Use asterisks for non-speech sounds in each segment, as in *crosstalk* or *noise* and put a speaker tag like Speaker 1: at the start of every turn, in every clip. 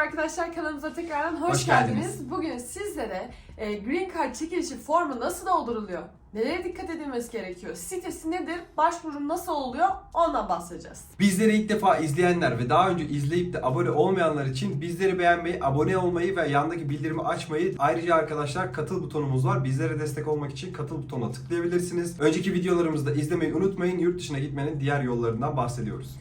Speaker 1: arkadaşlar kanalımıza tekrardan hoş,
Speaker 2: Hoş
Speaker 1: geldiniz.
Speaker 2: geldiniz.
Speaker 1: Bugün sizlere e, Green Card çekilişi formu nasıl dolduruluyor? Nelere dikkat edilmesi gerekiyor? Sitesi nedir? Başvuru nasıl oluyor? Ondan bahsedeceğiz.
Speaker 2: Bizleri ilk defa izleyenler ve daha önce izleyip de abone olmayanlar için bizleri beğenmeyi, abone olmayı ve yandaki bildirimi açmayı ayrıca arkadaşlar katıl butonumuz var. Bizlere destek olmak için katıl butonuna tıklayabilirsiniz. Önceki videolarımızı da izlemeyi unutmayın. Yurt dışına gitmenin diğer yollarından bahsediyoruz.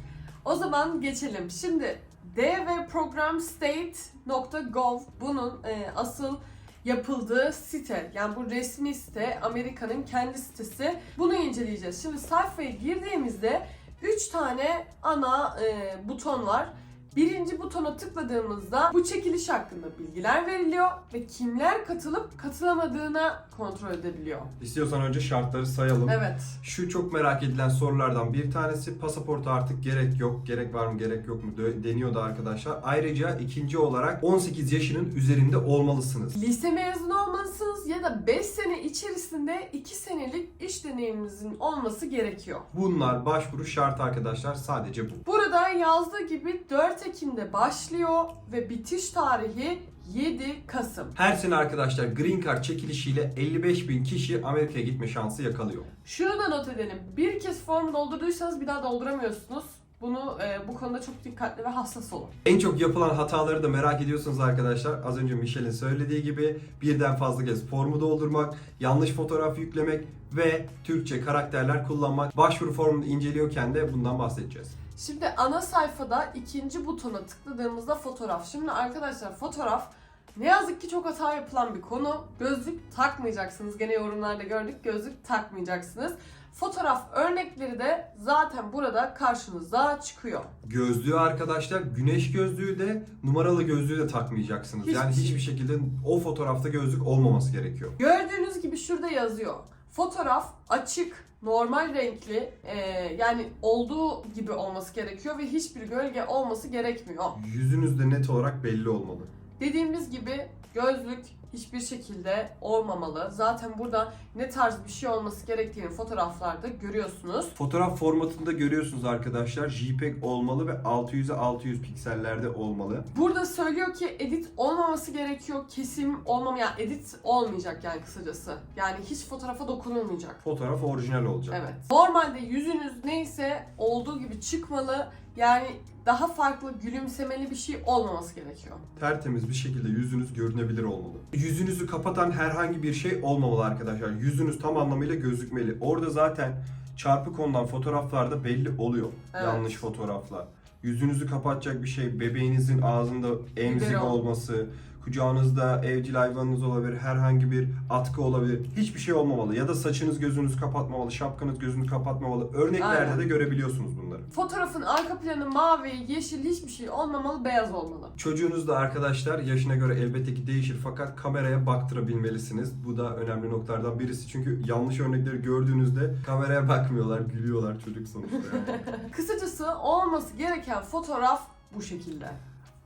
Speaker 1: O zaman geçelim. Şimdi dvprogramstate.gov bunun e, asıl yapıldığı site. Yani bu resmi site Amerika'nın kendi sitesi. Bunu inceleyeceğiz. Şimdi sayfaya girdiğimizde 3 tane ana e, buton var. Birinci butona tıkladığımızda bu çekiliş hakkında bilgiler veriliyor ve kimler katılıp katılamadığına kontrol edebiliyor.
Speaker 2: İstiyorsan önce şartları sayalım.
Speaker 1: Evet.
Speaker 2: Şu çok merak edilen sorulardan bir tanesi pasaporta artık gerek yok, gerek var mı gerek yok mu deniyordu arkadaşlar. Ayrıca ikinci olarak 18 yaşının üzerinde olmalısınız.
Speaker 1: Lise mezunu olmalısınız ya da 5 sene içerisinde 2 senelik iş deneyiminizin olması gerekiyor.
Speaker 2: Bunlar başvuru şartı arkadaşlar sadece bu.
Speaker 1: Burada yazdığı gibi 4 Ekim'de başlıyor ve bitiş tarihi 7 Kasım.
Speaker 2: Her sene arkadaşlar Green Card çekilişiyle 55 bin kişi Amerika'ya gitme şansı yakalıyor.
Speaker 1: Şunu da not edelim. Bir kez formu doldurduysanız bir daha dolduramıyorsunuz. Bunu e, bu konuda çok dikkatli ve hassas olun.
Speaker 2: En çok yapılan hataları da merak ediyorsunuz arkadaşlar. Az önce Michelle'in söylediği gibi birden fazla kez formu doldurmak, yanlış fotoğraf yüklemek ve Türkçe karakterler kullanmak. Başvuru formunu inceliyorken de bundan bahsedeceğiz.
Speaker 1: Şimdi ana sayfada ikinci butona tıkladığımızda fotoğraf. Şimdi arkadaşlar fotoğraf ne yazık ki çok hata yapılan bir konu. Gözlük takmayacaksınız. Gene yorumlarda gördük gözlük takmayacaksınız. Fotoğraf örnekleri de zaten burada karşınıza çıkıyor.
Speaker 2: Gözlüğü arkadaşlar güneş gözlüğü de numaralı gözlüğü de takmayacaksınız.
Speaker 1: Hiçbir
Speaker 2: yani
Speaker 1: şey.
Speaker 2: hiçbir şekilde o fotoğrafta gözlük olmaması gerekiyor.
Speaker 1: Gördüğünüz gibi şurada yazıyor. Fotoğraf açık, normal renkli, e, yani olduğu gibi olması gerekiyor ve hiçbir gölge olması gerekmiyor.
Speaker 2: Yüzünüz de net olarak belli olmalı.
Speaker 1: Dediğimiz gibi gözlük hiçbir şekilde olmamalı. Zaten burada ne tarz bir şey olması gerektiğini fotoğraflarda görüyorsunuz.
Speaker 2: Fotoğraf formatında görüyorsunuz arkadaşlar. JPEG olmalı ve 600'e 600 piksellerde olmalı.
Speaker 1: Burada söylüyor ki edit olmaması gerekiyor. Kesim olmama yani edit olmayacak yani kısacası. Yani hiç fotoğrafa dokunulmayacak.
Speaker 2: Fotoğraf orijinal olacak.
Speaker 1: Evet. Normalde yüzünüz neyse olduğu gibi çıkmalı. Yani daha farklı gülümsemeli bir şey olmaması gerekiyor.
Speaker 2: Tertemiz bir şekilde yüzünüz görünebilir olmalı. Yüzünüzü kapatan herhangi bir şey olmamalı arkadaşlar. Yüzünüz tam anlamıyla gözükmeli. Orada zaten çarpı konulan fotoğraflarda belli oluyor.
Speaker 1: Evet.
Speaker 2: Yanlış fotoğraflar. Yüzünüzü kapatacak bir şey, bebeğinizin ağzında emzik
Speaker 1: Biberon.
Speaker 2: olması, kucağınızda evcil hayvanınız olabilir, herhangi bir atkı olabilir. Hiçbir şey olmamalı. Ya da saçınız gözünüz kapatmamalı, şapkanız gözünü kapatmamalı. Örneklerde
Speaker 1: Aynen.
Speaker 2: de görebiliyorsunuz bunları.
Speaker 1: Fotoğrafın arka planı mavi, yeşil hiçbir şey olmamalı, beyaz olmalı.
Speaker 2: Çocuğunuz da arkadaşlar yaşına göre elbette ki değişir fakat kameraya baktırabilmelisiniz. Bu da önemli noktalardan birisi çünkü yanlış örnekleri gördüğünüzde kameraya bakmıyorlar, gülüyorlar çocuk sonuçta. *laughs* yani.
Speaker 1: Kısacası olması gereken fotoğraf bu şekilde.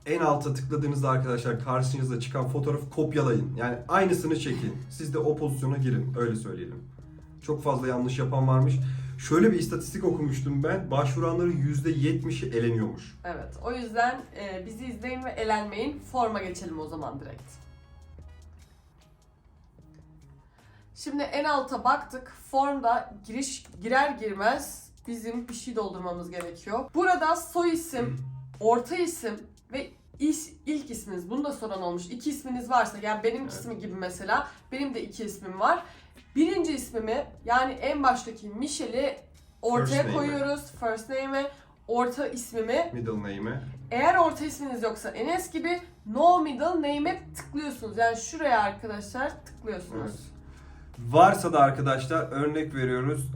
Speaker 2: En alta tıkladığınızda arkadaşlar karşınıza çıkan fotoğrafı kopyalayın. Yani aynısını çekin. Siz de o pozisyona girin. Öyle söyleyelim. Çok fazla yanlış yapan varmış. Şöyle bir istatistik okumuştum ben. Başvuranların %70'i eleniyormuş.
Speaker 1: Evet, o yüzden e, bizi izleyin ve elenmeyin. Forma geçelim o zaman direkt. Şimdi en alta baktık. Formda giriş girer girmez bizim bir şey doldurmamız gerekiyor. Burada soy isim, orta isim ve is, ilk isminiz. Bunu da soran olmuş. İki isminiz varsa yani benim
Speaker 2: Evet.
Speaker 1: ismi gibi mesela. Benim de iki ismim var. Birinci ismimi yani en baştaki Michelle'i ortaya
Speaker 2: First name'i.
Speaker 1: koyuyoruz. First name'i, orta ismimi.
Speaker 2: Middle name'e.
Speaker 1: Eğer orta isminiz yoksa Enes gibi no middle name'e tıklıyorsunuz. Yani şuraya arkadaşlar tıklıyorsunuz.
Speaker 2: Evet. Varsa da arkadaşlar örnek veriyoruz.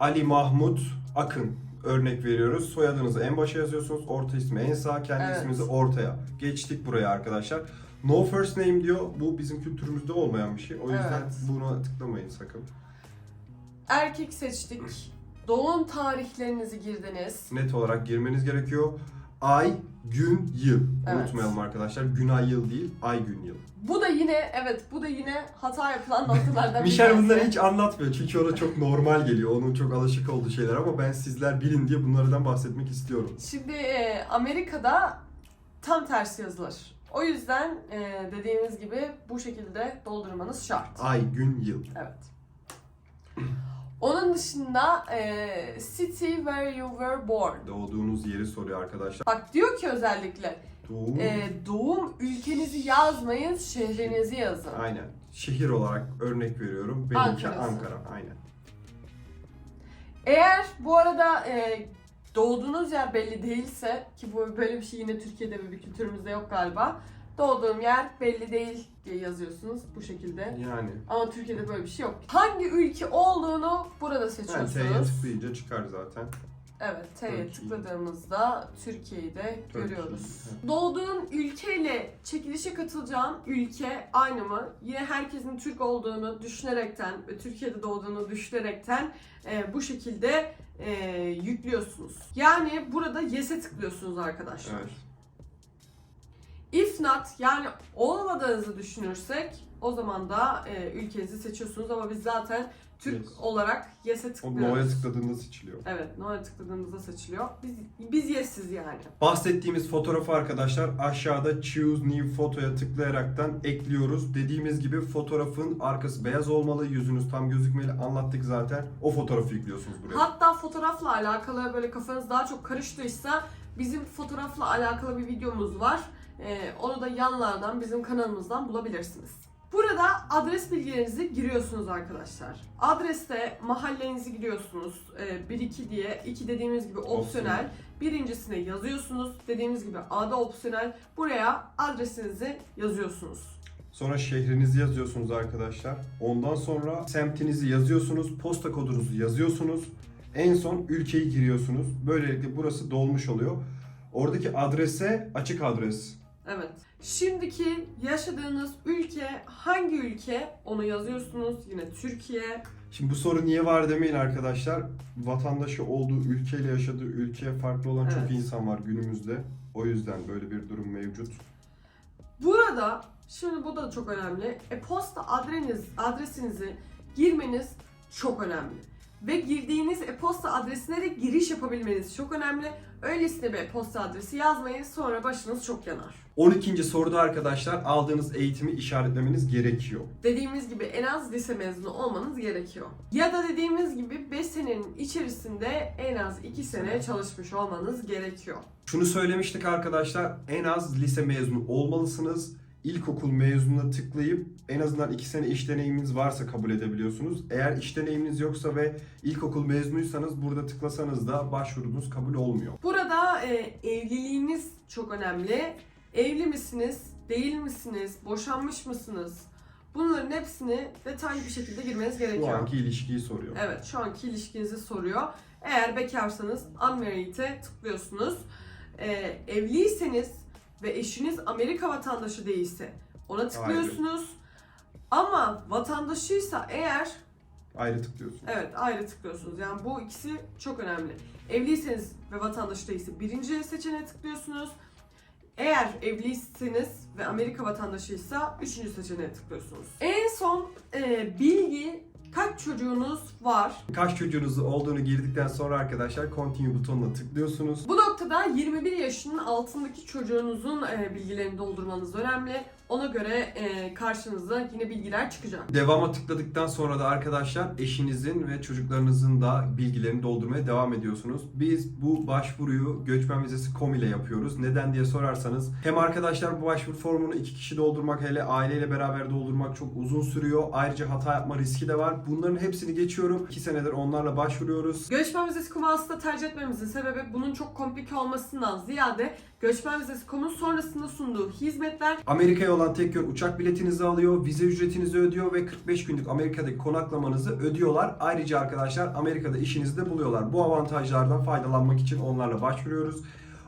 Speaker 2: Ali Mahmut Akın örnek veriyoruz. Soyadınızı en başa yazıyorsunuz. Orta ismi en sağ, kendi
Speaker 1: Evet.
Speaker 2: isminizi ortaya. Geçtik buraya arkadaşlar. No first name diyor. Bu bizim kültürümüzde olmayan bir şey. O yüzden
Speaker 1: Evet.
Speaker 2: buna tıklamayın sakın.
Speaker 1: Erkek seçtik. Doğum tarihlerinizi girdiniz.
Speaker 2: Net olarak girmeniz gerekiyor. Ay, gün, yıl.
Speaker 1: Evet.
Speaker 2: Unutmayalım arkadaşlar. Gün, ay, yıl değil. Ay, gün, yıl.
Speaker 1: Bu da yine evet bu da yine hata yapılan noktalardan *laughs* bir
Speaker 2: Michel bunları hiç anlatmıyor çünkü ona çok normal geliyor. Onun çok alışık olduğu şeyler ama ben sizler bilin diye bunlardan bahsetmek istiyorum.
Speaker 1: Şimdi e, Amerika'da tam tersi yazılır. O yüzden e, dediğimiz gibi bu şekilde doldurmanız şart.
Speaker 2: Ay, gün, yıl.
Speaker 1: Evet. Onun dışında e, city where you were born.
Speaker 2: Doğduğunuz yeri soruyor arkadaşlar.
Speaker 1: Bak diyor ki özellikle
Speaker 2: Doğum.
Speaker 1: e, doğum ülkenizi yazmayın, şehrinizi yazın.
Speaker 2: Aynen. Şehir olarak örnek veriyorum. Benimki
Speaker 1: Ankara'sı.
Speaker 2: Ankara. Aynen.
Speaker 1: Eğer bu arada e, doğduğunuz yer belli değilse ki bu böyle bir şey yine Türkiye'de ve bir kültürümüzde yok galiba. Doğduğum yer belli değil diye yazıyorsunuz bu şekilde.
Speaker 2: Yani.
Speaker 1: Ama Türkiye'de böyle bir şey yok. Hangi ülke olduğunu burada
Speaker 2: Yani
Speaker 1: seçiyorsunuz.
Speaker 2: T'ye tıklayınca çıkar zaten.
Speaker 1: Evet, T'ye
Speaker 2: Türkiye.
Speaker 1: tıkladığımızda Türkiye'yi de görüyoruz.
Speaker 2: Türkiye.
Speaker 1: Doğduğun ülkeyle çekilişe katılacağın ülke aynı mı? Yine herkesin Türk olduğunu düşünerekten ve Türkiye'de doğduğunu düşünerekten e, bu şekilde e, yüklüyorsunuz. Yani burada Yes'e tıklıyorsunuz arkadaşlar.
Speaker 2: Evet.
Speaker 1: If not yani olmadığınızı düşünürsek o zaman da e, ülkenizi seçiyorsunuz ama biz zaten Türk
Speaker 2: Yes.
Speaker 1: olarak Yes'e
Speaker 2: O
Speaker 1: tıklıyoruz.
Speaker 2: No'ya tıkladığında seçiliyor.
Speaker 1: Evet, No'ya tıkladığımızda seçiliyor. Biz, biz Yes'iz yani.
Speaker 2: Bahsettiğimiz fotoğrafı arkadaşlar aşağıda Choose New Photo'ya tıklayaraktan ekliyoruz. Dediğimiz gibi fotoğrafın arkası beyaz olmalı, yüzünüz tam gözükmeli. Anlattık zaten. O fotoğrafı yüklüyorsunuz buraya.
Speaker 1: Hatta fotoğrafla alakalı böyle kafanız daha çok karıştıysa bizim fotoğrafla alakalı bir videomuz var. Ee, onu da yanlardan bizim kanalımızdan bulabilirsiniz. Burada adres bilgilerinizi giriyorsunuz arkadaşlar. Adreste mahallenizi giriyorsunuz. Ee, 1-2 diye. 2 dediğimiz gibi. Opsiyonel. Birincisine yazıyorsunuz. Dediğimiz gibi A'da opsiyonel. Buraya adresinizi yazıyorsunuz.
Speaker 2: Sonra şehrinizi yazıyorsunuz arkadaşlar. Ondan sonra semtinizi yazıyorsunuz, posta kodunuzu yazıyorsunuz. En son ülkeyi giriyorsunuz. Böylelikle burası dolmuş oluyor. Oradaki adrese açık adres.
Speaker 1: Evet. Şimdiki yaşadığınız ülke hangi ülke? Onu yazıyorsunuz. Yine Türkiye.
Speaker 2: Şimdi bu soru niye var demeyin arkadaşlar. Vatandaşı olduğu ülkeyle yaşadığı ülkeye farklı olan
Speaker 1: Evet.
Speaker 2: çok insan var günümüzde. O yüzden böyle bir durum mevcut.
Speaker 1: Burada şimdi bu da çok önemli. E-posta adreniz, adresinizi girmeniz çok önemli. Ve girdiğiniz e-posta adresine de giriş yapabilmeniz çok önemli. Öylesine bir e-posta adresi yazmayın sonra başınız çok yanar.
Speaker 2: 12. soruda arkadaşlar aldığınız eğitimi işaretlemeniz gerekiyor.
Speaker 1: Dediğimiz gibi en az lise mezunu olmanız gerekiyor. Ya da dediğimiz gibi 5 senenin içerisinde en az 2 sene çalışmış olmanız gerekiyor.
Speaker 2: Şunu söylemiştik arkadaşlar. En az lise mezunu olmalısınız. İlkokul mezununa tıklayıp en azından 2 sene iş deneyiminiz varsa kabul edebiliyorsunuz. Eğer iş deneyiminiz yoksa ve ilkokul mezunuysanız burada tıklasanız da başvurunuz kabul olmuyor.
Speaker 1: Burada e, evliliğiniz çok önemli. Evli misiniz? Değil misiniz? Boşanmış mısınız? Bunların hepsini detaylı bir şekilde girmeniz
Speaker 2: Şu
Speaker 1: gerekiyor.
Speaker 2: anki ilişkiyi soruyor.
Speaker 1: Evet, şu anki ilişkinizi soruyor. Eğer bekarsanız unmarried'e tıklıyorsunuz. E, evliyseniz ve eşiniz Amerika vatandaşı değilse ona tıklıyorsunuz. Ama vatandaşıysa eğer
Speaker 2: Ayrı tıklıyorsunuz.
Speaker 1: Evet ayrı tıklıyorsunuz. Yani bu ikisi çok önemli. Evliyseniz ve vatandaş değilse birinci seçeneğe tıklıyorsunuz. Eğer evliyseniz ve Amerika vatandaşıysa üçüncü seçeneğe tıklıyorsunuz. En son e, bilgi kaç çocuğunuz var?
Speaker 2: Kaç çocuğunuz olduğunu girdikten sonra arkadaşlar continue butonuna tıklıyorsunuz.
Speaker 1: Bu noktada 21 yaşının altındaki çocuğunuzun e, bilgilerini doldurmanız önemli. Ona göre e, karşınıza yine bilgiler çıkacak.
Speaker 2: Devama tıkladıktan sonra da arkadaşlar eşinizin ve çocuklarınızın da bilgilerini doldurmaya devam ediyorsunuz. Biz bu başvuruyu göçmen vizesi.com ile yapıyoruz. Neden diye sorarsanız hem arkadaşlar bu başvuru formunu iki kişi doldurmak hele aileyle beraber doldurmak çok uzun sürüyor. Ayrıca hata yapma riski de var. Bunların hepsini geçiyorum. 2 senedir onlarla başvuruyoruz.
Speaker 1: Göçmen vizesi kumu aslında tercih etmemizin sebebi bunun çok komplike olmasından ziyade göçmen vizesi kumun sonrasında sunduğu hizmetler
Speaker 2: Amerika'ya olan tek yön uçak biletinizi alıyor, vize ücretinizi ödüyor ve 45 günlük Amerika'daki konaklamanızı ödüyorlar. Ayrıca arkadaşlar Amerika'da işinizi de buluyorlar. Bu avantajlardan faydalanmak için onlarla başvuruyoruz.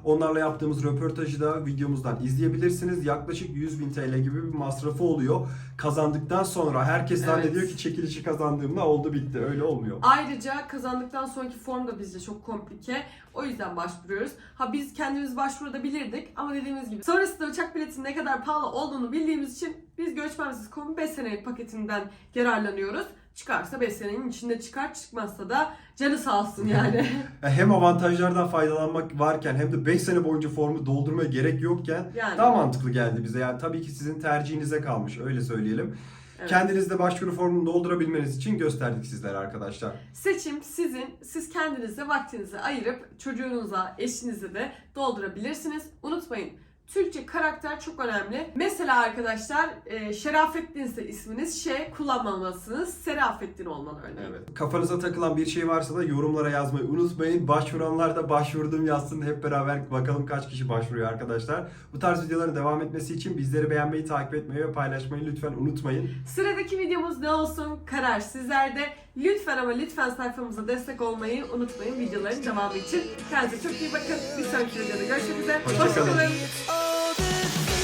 Speaker 2: Onlarla yaptığımız röportajı da videomuzdan izleyebilirsiniz. Yaklaşık 100 bin TL gibi bir masrafı oluyor. Kazandıktan sonra herkes
Speaker 1: Evet.
Speaker 2: zannediyor ki çekilişi kazandığımda oldu bitti. Öyle olmuyor.
Speaker 1: ayrıca kazandıktan sonraki form da bizce çok komplike. O yüzden başvuruyoruz. Ha biz kendimiz başvurabilirdik ama dediğimiz gibi sonrasında uçak biletinin ne kadar pahalı olduğunu bildiğimiz için biz göçmen vizesi kumu 5 senelik paketinden yararlanıyoruz. Çıkarsa 5 senenin içinde çıkar çıkmazsa da canı sağ olsun yani. *laughs*
Speaker 2: Ya Hem avantajlardan faydalanmak varken hem de 5 sene boyunca formu doldurmaya gerek yokken
Speaker 1: yani.
Speaker 2: daha mantıklı geldi bize. Yani tabii ki sizin tercihinize kalmış öyle söyleyelim.
Speaker 1: Evet.
Speaker 2: Kendiniz de başvuru formunu doldurabilmeniz için gösterdik sizlere arkadaşlar.
Speaker 1: Seçim sizin. Siz kendinize vaktinizi ayırıp çocuğunuza, eşinize de doldurabilirsiniz. Unutmayın Türkçe karakter çok önemli. Mesela arkadaşlar e, Şerafettin ise isminiz şey kullanmamalısınız. Serafettin olmalı örneğin.
Speaker 2: Evet. Kafanıza takılan bir şey varsa da yorumlara yazmayı unutmayın. Başvuranlar da başvurdum yazsın. Hep beraber bakalım kaç kişi başvuruyor arkadaşlar. Bu tarz videoların devam etmesi için bizleri beğenmeyi, takip etmeyi ve paylaşmayı lütfen unutmayın.
Speaker 1: Sıradaki videomuz ne olsun? Karar sizlerde. Lütfen ama lütfen sayfamıza destek olmayı unutmayın videoların devamı için. Kendinize çok iyi bakın. Bir sonraki videoda görüşmek üzere. Hoşçakalın. Hoşça